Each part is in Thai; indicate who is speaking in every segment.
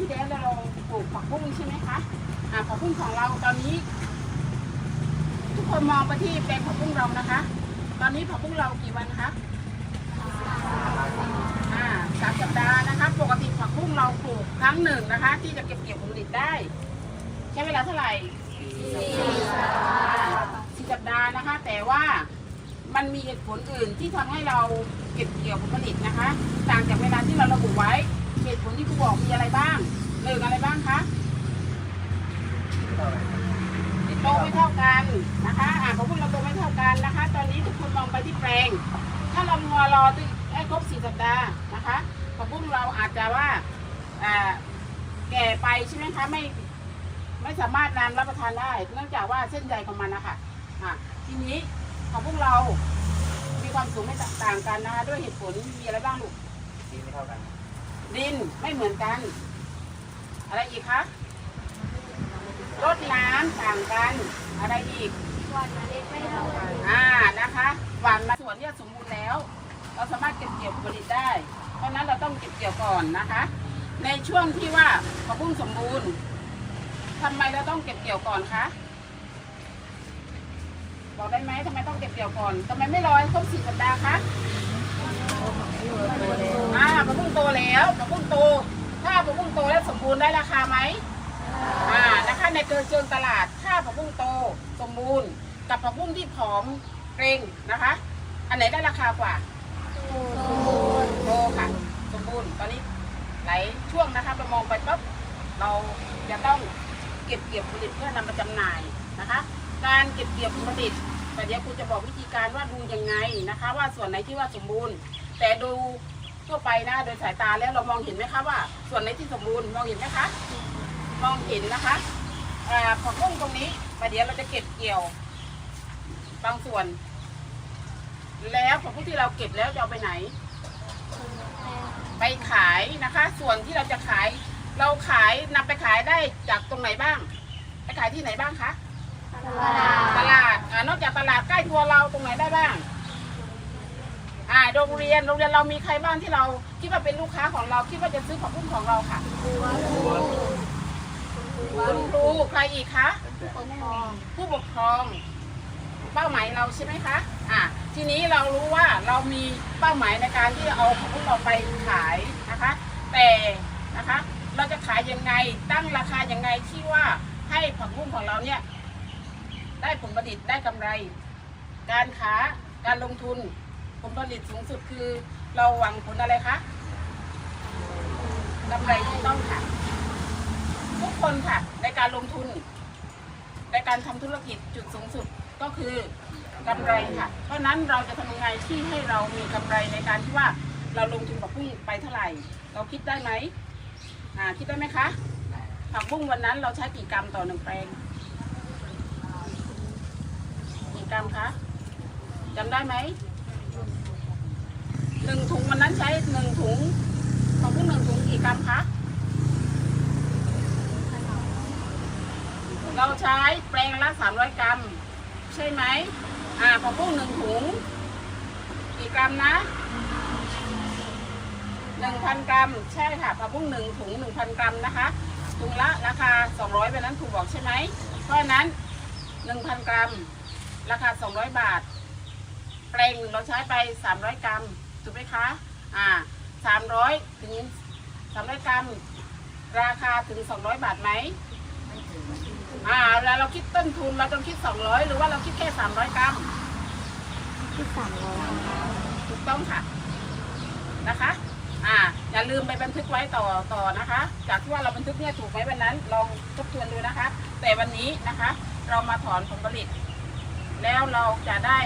Speaker 1: ที่แล้วเราปลูกผักบุ้งใช่ไหมคะอ่าผักบุ้งของเราตอนนี้ ทุกคนมองไปที่แปลงผักบุ้งเรานะคะ ตอนนี้ผักบุ้งเรากี่วันคะอ่าสามสัปดาห์นะคะ ปกติผักบุ้งเราปลูกครั้งหนึ่งนะคะ ที่จะเก็บเกี่ยวผลผลิตได้ ใช้เวลาเท่าไหร่สี่สัปดาห์นะคะ แต่ว่ามันมีเหตุผลอื่นที่ทำให้เราเก็บเกี่ยวผลผลิตนะคะ ต่างจากเวลาที่เราระบุไว้ เหตุผลที่ครูบอกมีอะไรบ้างหนึ่งอะไรบ้างคะโตไม่เท่ากันนะคะ อ่าของพวกเราโตไม่เท่ากันนะคะ ตอนนี้ทุกคนมองไปที่แปลง ถ้าเรามัวรอถึงให้ครบสี่สัปดาห์นะคะของพวกเราอาจจะว่าอ่าแก่ไปใช่ไหมคะไม่ ไม่สามารถนำรับประ ทานได้เนื่องจากว่าเส้นใยของมันนะคะอะทีนี้ของพวกเรามีความสูงไม่ต่างกันนะคะด้วยเหตุผลมีอะไรบ้างลูก
Speaker 2: ดีไม่เท่ากัน
Speaker 1: ดินไม่เหมือนกัน อะไรอีกคะรดน้ำต่างกัน อะไรอีก
Speaker 3: วันเล็กไม่เท่ากัน
Speaker 1: อ่านะคะหวานมาส่วนที่สมบูรณ์แล้ว เราสามารถเก็บเกี่ยวผลผลิตได้ เพราะฉะนั้นเราต้องเก็บเกี่ยวก่อนนะคะ ในช่วงที่ว่าผักบุ้งสมบูรณ์ ทำไมเราต้องเก็บเกี่ยวก่อนคะ บอกได้ไหมทำไมต้องเก็บเกี่ยวก่อนทำไมไม่รอให้ครบสี่สัปดาห์คะอ่าผักบุ้งโตแล้วผักบุ้งโต ถ้าผักบุ้งโตแล้วสมบูรณ์ได้ราคาไหมอ่านะคะในเกินเชิงตลาด ถ้าผักบุ้งโตสมบูรณ์กับผักบุ้งที่ผอมเกรงนะคะ อันไหนได้ราคากว่าโตค่ะสมบูรณ์ตอนนี้ไหลช่วงนะคะเรามองไปปุ๊บเราจะต้อง เก็บเกี่ยวผลิตเพื่อนำมาจำหน่ายนะคะ การเก็บเกี่ยวผลผลิตแต่เดี๋ยวครูจะบอกวิธีการว่าดูยังไงนะคะ ว่าส่วนไหนที่ว่าสมบูรณ์ แต่ดูทั่วไปนะโดยสายตาแล้วเรามองเห็นไหมคะว่า ส่วนไหนที่สมบูรณ์มองเห็นไหมคะมองเห็นนะคะอ่าผักบุ้งตรงนี้แต่เดี๋ยวเราจะเก็บเกี่ยว บางส่วน แล้วผักบุ้งที่เราเก็บแล้วจะเอาไปไหน ไปขายนะคะ ส่วนที่เราจะขาย เราขายนำไปขายได้จากตรงไหนบ้าง ไปขายที่ไหนบ้างคะ
Speaker 3: ตลาด
Speaker 1: ตลาดอ่านอกจากตลาดใกล้ตัวเราตรงไหนได้บ้าง อ่าโรงเรียนโรงเรียนเรามีใครบ้างที่เราคิดว่าเป็นลูกค้าของเราคิดว่าจะซื้อผักบุ้งของเราค่ะคุณครูใครอีกคะ
Speaker 3: ปกครอง
Speaker 1: ผู้ปกครอง เป้าหมายเราใช่ไหมคะ อ่าทีนี้เรารู้ว่าเรามีเป้าหมายในการที่จะเอาของพวกเราไปขายนะคะ แต่นะคะ เราจะขายยังไง ตั้งราคายังไงที่ว่าให้ผักบุ้งของเราเนี่ย ได้ผลผลิตได้กำไร การค้าการลงทุนผลผลิตสูงสุดคือ เราหวังผลอะไรคะกำไรที่ต้องค่ะ ทุกคนค่ะ ในการลงทุน ในการทำธุรกิจจุดสูงสุดก็คือกำไรค่ะ เพราะนั้นเราจะทำยังไงที่ให้เรามีกำไรในการที่ว่าเราลงทุนกับพุ่งไปเท่าไหร่ เราคิดได้ไหม อ่าคิดได้ไหมคะ ผักบุ้งวันนั้นเราใช้กี่กรัมต่อหนึ่งแปลง กี่กรัมคะจำได้ไหมหนึ่งถุงวันนั้นใช้หนึ่งถุงผักบุ้งหนึ่งถุงกี่กรัมคะเราใช้แปลงละ300กรัม ใช่ไหมอ่าผักบุ้งหนึ่งถุง กี่กรัมนะ 1,000 กรัม ใช่ค่ะผักบุ้งหนึ่งถุง 1,000 กรัมนะคะถุงละราคา 200เป็นนั้นถูกบอกใช่ไหมเพราะฉะนั้น 1,000 กรัม ราคา 200 บาท แปลงหนึ่งเราใช้ไป 300 กรัมถูกไหมคะอ่า300 ถึง 300 กรัม ราคาถึง 200 บาทไหมอ่าแล้วเราคิดต้นทุนเราต้องคิด 200 หรือว่าเราคิดแค่ 300 กรัม
Speaker 3: ที่สามร้อย
Speaker 1: ถูกต้องค่ะนะคะ อ่าอย่าลืมไปบันทึกไว้ต่อต่อนะคะ จากที่ว่าเราบันทึกเนี่ยถูกไหมวันนั้นลองทบทวนดูนะคะ แต่วันนี้นะคะ เรามาถอนผลผลิต แล้วเราจะได้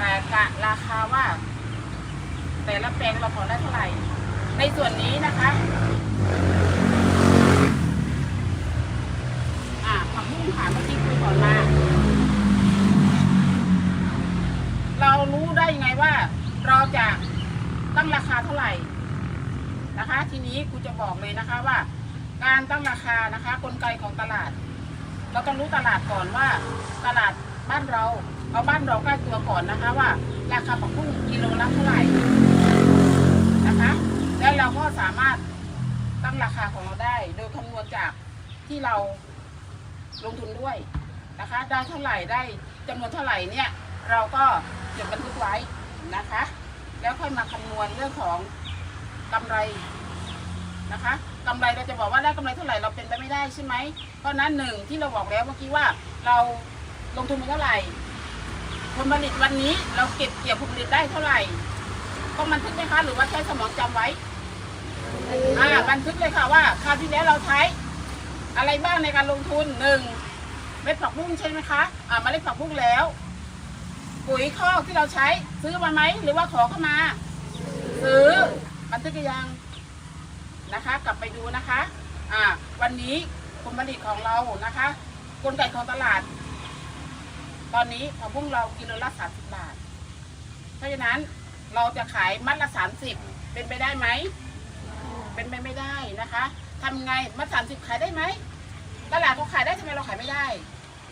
Speaker 1: อ่ากะราคาว่า แต่ละแปลงเราถอนได้เท่าไหร่ ในส่วนนี้นะคะอ่าผักบุ้งค่ะเมื่อกี้คุยก่อนมาเรารู้ได้ยังไงว่า เราจะตั้งราคาเท่าไหร่ นะคะ ทีนี้ครูจะบอกเลยนะคะว่า การตั้งราคานะคะกลไกของตลาด เราต้องรู้ตลาดก่อนว่า ตลาดบ้านเราเอาบ้านเราใกล้ตัวก่อนนะคะว่า ราคาผักบุ้งกิโลละเท่าไหร่นะคะ แล้วเราก็สามารถตั้งราคาของเราได้ โดยคำนวณจากที่เราลงทุนด้วยนะคะ ได้เท่าไหร่ได้จำนวนเท่าไหร่เนี่ยเราก็จดบันทึกไว้นะคะ แล้วค่อยมาคำนวณเรื่องของ กำไรนะคะกำไรเราจะบอกว่าได้กำไรเท่าไหร่เราเป็นไปไม่ได้ใช่ไหมเพราะนั้นหนึ่งที่เราบอกแล้วเมื่อกี้ว่าเราลงทุนไปเท่าไหร่ผลผลิตวันนี้เราเก็บเกี่ยวผลผลิตได้เท่าไหร่ต้องบันทึกไหมคะหรือว่าใช้สมองจำไว้อ่าบันทึกเลยค่ะว่าคราวที่แล้วเราใช้อะไรบ้างในการลงทุนหนึ่งเม็ดผักบุ้งใช่ไหมคะอ่ามาเล็ดผักบุ้งแล้ว ปุ๋ยคอกที่เราใช้ซื้อมาไหมหรือว่าขอเข้ามาซื้อ บันทึกยังนะคะ กลับไปดูนะคะอ่าวันนี้ผลผลิตของเรานะคะ กลไกของตลาด ตอนนี้ผักบุ้งเรากิโลละสามสิบบาท เพราะฉะนั้นเราจะขายมัดละสามสิบเป็นไปได้ไหม เป็นไปไม่ได้นะคะทำไงมัดสามสิบขายได้ไหมตลาดเขาขายได้ทำไมเราขายไม่ได้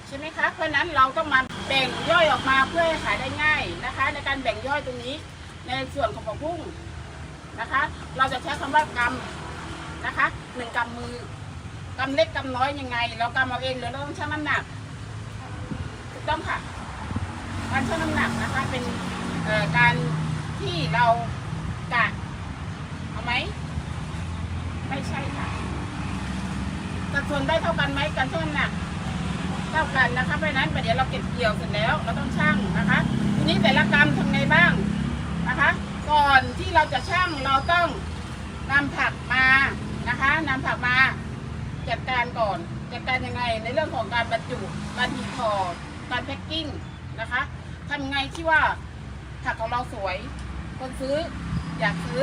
Speaker 1: ใช่ไหมคะ เพราะฉะนั้นเราต้องมาแบ่งย่อยออกมาเพื่อให้ขายได้ง่ายนะคะ ในการแบ่งย่อยตรงนี้ ในส่วนของผักบุ้ง นะคะ เราจะใช้คำว่ากำนะคะหนึ่งกำมือกำเล็กกำน้อยยังไง เรากำเอาเองหรือเราต้องชั่งน้ำหนักถูกต้องค่ะ การชั่งน้ำหนักนะคะ เป็นการที่เรากะเอาไหมไม่ใช่ค่ะสัดส่วนได้เท่ากันไหมการชั่งน้ำหนักเท่ากันนะคะเพราะฉะนั้นเดี๋ยวเราเก็บเกี่ยวเสร็จแล้ว เราต้องชั่งนะคะ ทีนี้แต่ละกรรมทำไงบ้างนะคะ ก่อนที่เราจะชั่งเราต้องนำผักมานะคะนำผักมาจัดการก่อนจัดการยังไงในเรื่องของการบรรจุการหีบห่อการแพ็คกิ้งนะคะทำไงที่ว่าผักของเราสวย คนซื้ออยากซื้อ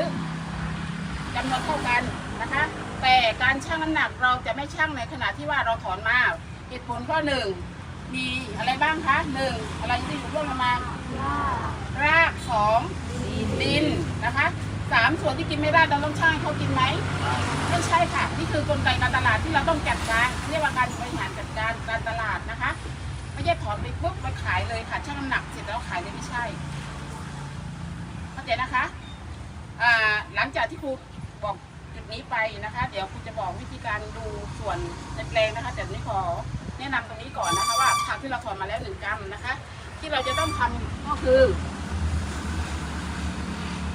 Speaker 1: จำนวนเท่ากันนะคะ แต่การชั่งน้ำหนักเราจะไม่ชั่งในขณะที่ว่าเราถอนมาเหตุผลข้อหนึ่งมีอะไรบ้างคะหนึ่งอะไรที่อยู่ร่วมลงมา รากสองดินนะคะสามส่วนที่กินไม่ได้เราต้องชั่งเขากินไหมไม่ใช่ค่ะนี่คือกลไกการตลาดที่เราต้องจัดการเรียกว่าการบริหารจัดการการตลาดนะคะ ไม่ใช่ถอนไปปุ๊บไปขายเลยค่ะชั่งน้ำหนักเสร็จแล้วขายเลยไม่ใช่เข้าใจนะคะหลังจากที่ครูบอกจุดนี้ไปนะคะ เดี๋ยวครูจะบอกวิธีการดูส่วนในแปลงนะคะ แต่นี้ขอแนะนำตรงนี้ก่อนนะคะ ว่าผักที่เราถอนมาแล้วหนึ่งกรัมนะคะ ที่เราจะต้องทำก็คือ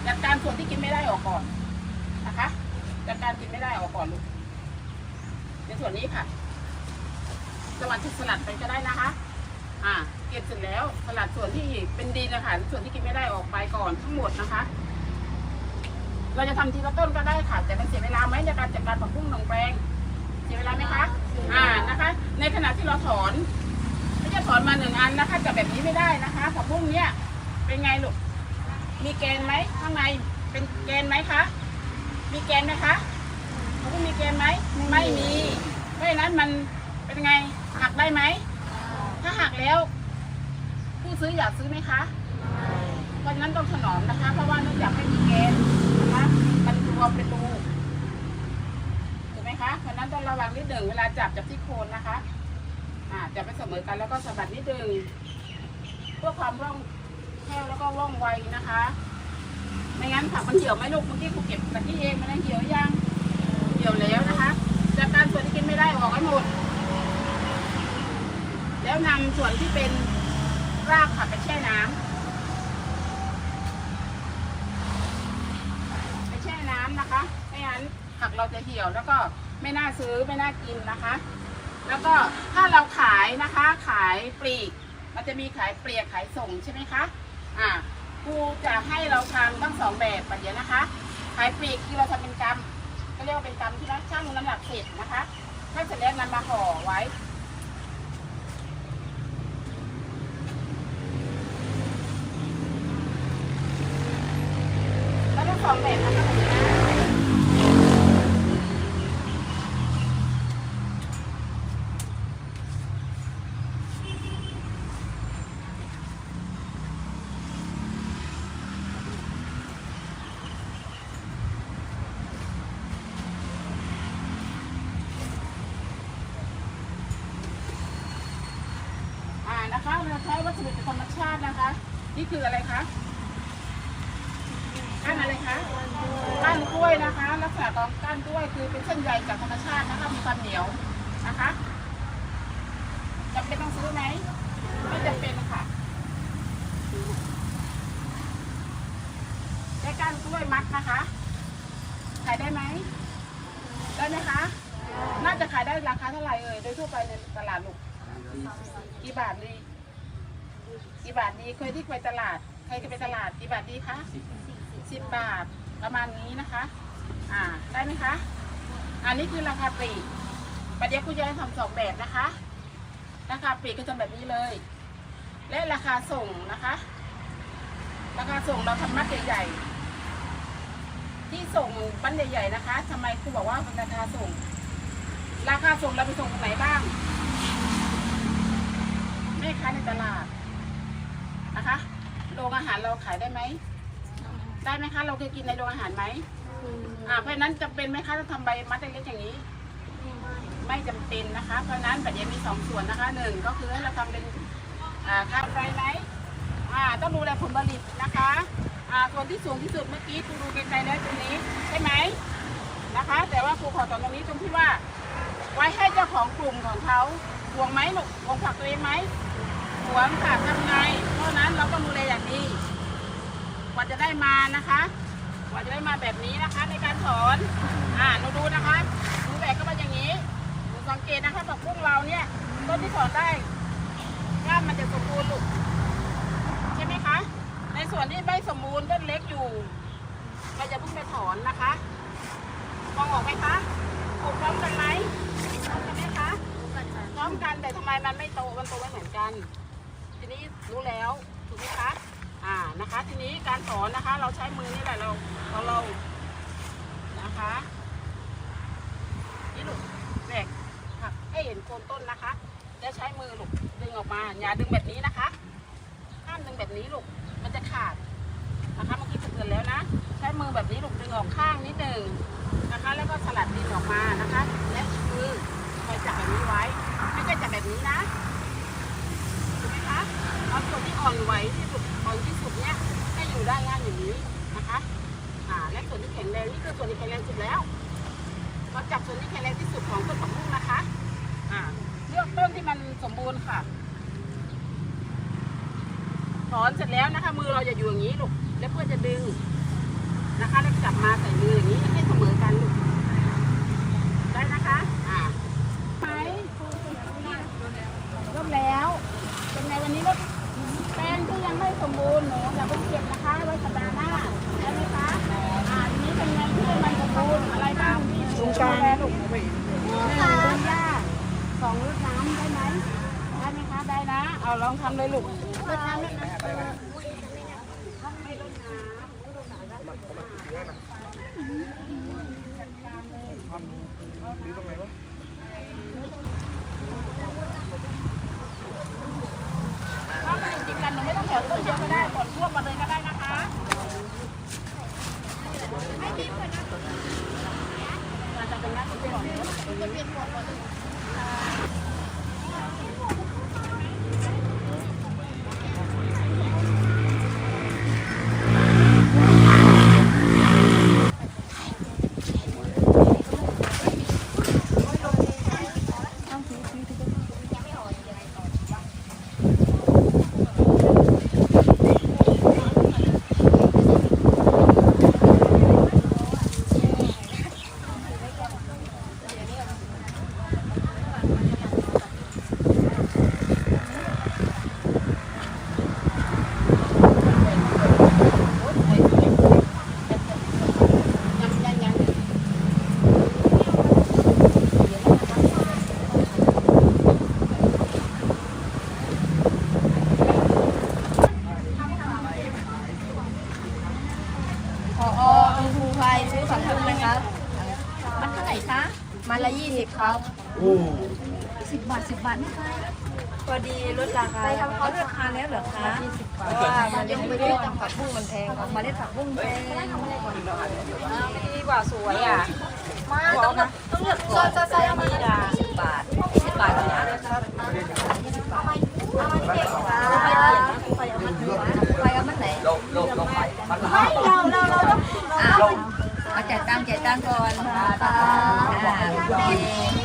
Speaker 1: จัดการส่วนที่กินไม่ได้ออกก่อนนะคะจัดการกินไม่ได้ออกก่อนลูกในส่วนนี้ค่ะสลัดที่สลัดไปก็ได้นะคะ อ่า เก็บเสร็จแล้วสลัดส่วนที่เป็นดินนะคะส่วนที่กินไม่ได้ออกไปก่อนทั้งหมดนะคะ เราจะทำทีละต้นก็ได้ค่ะ แต่มันเสียเวลาไหมในการจัดการผักบุ้งหนองแปลงเสียเวลาไหมคะ อ่านะคะ ในขณะที่เราถอนไม่จะถอนมาหนึ่งอันนะคะจับแบบนี้ไม่ได้นะคะผักบุ้งเนี้ยเป็นไงลูก มีแกนไหมข้างในเป็นแกนไหมคะ มีแกนไหมคะผักบุ้งมีแกนไหมไม่มีเพราะฉะนั้นมันเป็นไงหักได้ไหมถ้าหักแล้ว ผู้ซื้ออยากซื้อไหมคะเพราะฉะนั้นต้องถนอมนะคะ เพราะว่าเนื่องจากไม่มีเกณฑ์นะคะมันรวมเป็นรูถูกไหมคะเพราะฉะนั้นต้องระวังนิดหนึ่งเวลาจับจับที่โคนนะคะอ่าจับไปเสมอกันแล้วก็สะบัดนิดหนึ่งเพื่อความร่องแคล่วแล้วก็ว่องไวนะคะ ไม่งั้นผักมันเหี่ยวไหมลูกเมื่อกี้ครูเก็บตะกี้เองมันเหี่ยวยังเหี่ยวแล้วนะคะจากการส่วนที่กินไม่ได้ออกให้หมด แล้วนำส่วนที่เป็นรากผักไปแช่น้ำไปแช่น้ำนะคะไม่งั้นผักเราจะเหี่ยวแล้วก็ไม่น่าซื้อไม่น่ากินนะคะ แล้วก็ถ้าเราขายนะคะขายปลีก มันจะมีขายเปลียกขายส่งใช่ไหมคะ อ่าครูจะให้เราทำทั้งสองแบบปัจเดี๋ยวนะคะขายปลีกที่เราทำเป็นกำก็เรียกว่าเป็นกำที่เราช่างน้ำหนักเสร็จนะคะถ้าเสร็จแล้วนำมาห่อไว้แล้วทั้งสองแบบนะคะแบบนี้นะอ่านะคะเราใช้วัสดุจากธรรมชาติ นี่คืออะไรคะก้านอะไรคะก้านกล้วยนะคะ ลักษณะของก้านกล้วยคือเป็นเส้นใยจากธรรมชาตินะคะมีความเหนียวนะคะจำเป็นต้องซื้อไหมไม่จำเป็นค่ะได้ก้านกล้วยมัดนะคะขายได้ไหมได้ไหมคะ น่าจะขายได้ราคาเท่าไหร่เอ่ยโดยทั่วไปในตลาดลูกกี่บาทดี กี่บาทดีเคยที่ไปตลาด ใครเคยไปตลาดกี่บาทดีคะสิบบาทประมาณนี้นะคะ อ่าได้ไหมคะ อันนี้คือราคาปลีกประเดี๋ยวคุณยายทำสองแบบนะคะ ราคาปลีกก็จะแบบนี้เลย และราคาส่งนะคะ ราคาส่งเราทำมัดใหญ่ๆที่ส่งปั้นใหญ่ๆนะคะทำไมครูบอกว่าเป็นราคาส่ง ราคาส่งเราไปส่งตรงไหนบ้างแม่ค้าในตลาดนะคะโรง อาหารเราขายได้ไหม ได้ไหมคะ เราเคยกินในโรงอาหารไหมอ่าเพราะฉะนั้นจำเป็นไหมคะต้องทำใบมัดเล็กๆอย่างนี้ ไม่จำเป็นนะคะ เพราะฉะนั้นประเดี๋ยวมีสองส่วนนะคะหนึ่งก็คือให้เราทำเป็นอ่าข้าวไรไหมอ่าต้องดูแลผลผลิตนะคะอ่าส่วนที่สูงที่สุดเมื่อกี้ครูดูไกลๆแล้วตรงนี้ใช่ไหมนะคะ แต่ว่าครูขอตอนตรงนี้ตรงที่ว่า ไว้ให้เจ้าของกลุ่มของเขาห่วงไหมหนูห่วงผักตัวเองไหม ห่วงค่ะทำไงเพราะนั้นเราต้องดูแลอย่างดีกว่าจะได้มานะคะ กว่าจะได้มาแบบนี้นะคะ ในการถอนอ่าหนูดูนะคะหนูแบกก็มาอย่างนี้หนูสังเกตนะคะผักบุ้งเราเนี่ยต้นที่ถอนได้ก้านมันจะสมบูรณ์ลูกใช่ไหมคะ ในส่วนที่ไม่สมบูรณ์ต้นเล็กอยู่เราจะเพิ่งไปถอนนะคะมองออกไหมคะปลูกพร้อมกันไหมพร้อมกันไหมคะพร้อมกันแต่ทำไมมันไม่โตมันโตไม่เหมือนกัน นี้รู้แล้วถูกไหมคะอ่านะคะ ทีนี้การสอนนะคะ เราใช้มือนี่แหละเราเราเรานะคะนี่ลูกแบกผักให้เห็นโคนต้นนะคะแล้วใช้มือลูกดึงออกมาอย่าดึงแบบนี้นะคะห้ามดึงแบบนี้ลูกมันจะขาดนะคะเมื่อกี้เตือนแล้วนะ ใช้มือแบบนี้ลูกดึงออกข้างนิดหนึ่ง
Speaker 3: พอดีลดราคาไปทำเขาลดราคาแล้วเหรอคะเพราะว่ามันยังไม่ได้ทำผักบุ้งมันแพงมาได้ผักบุ้งแพงไม่ดีกว่าสวยอะมาต้องเลือกต้องเลือกซอยซอยซอยเอามาสิบบาทสิบบาทเท่านั้นนะครับยี่สิบบาทเอามาเด็กค่ะไปเอามาไหนไปเอามาไหน
Speaker 2: ลงลงลงไปมัน
Speaker 3: ไม่เราเราเราต้องตังค์ก่อนค่ะโอเค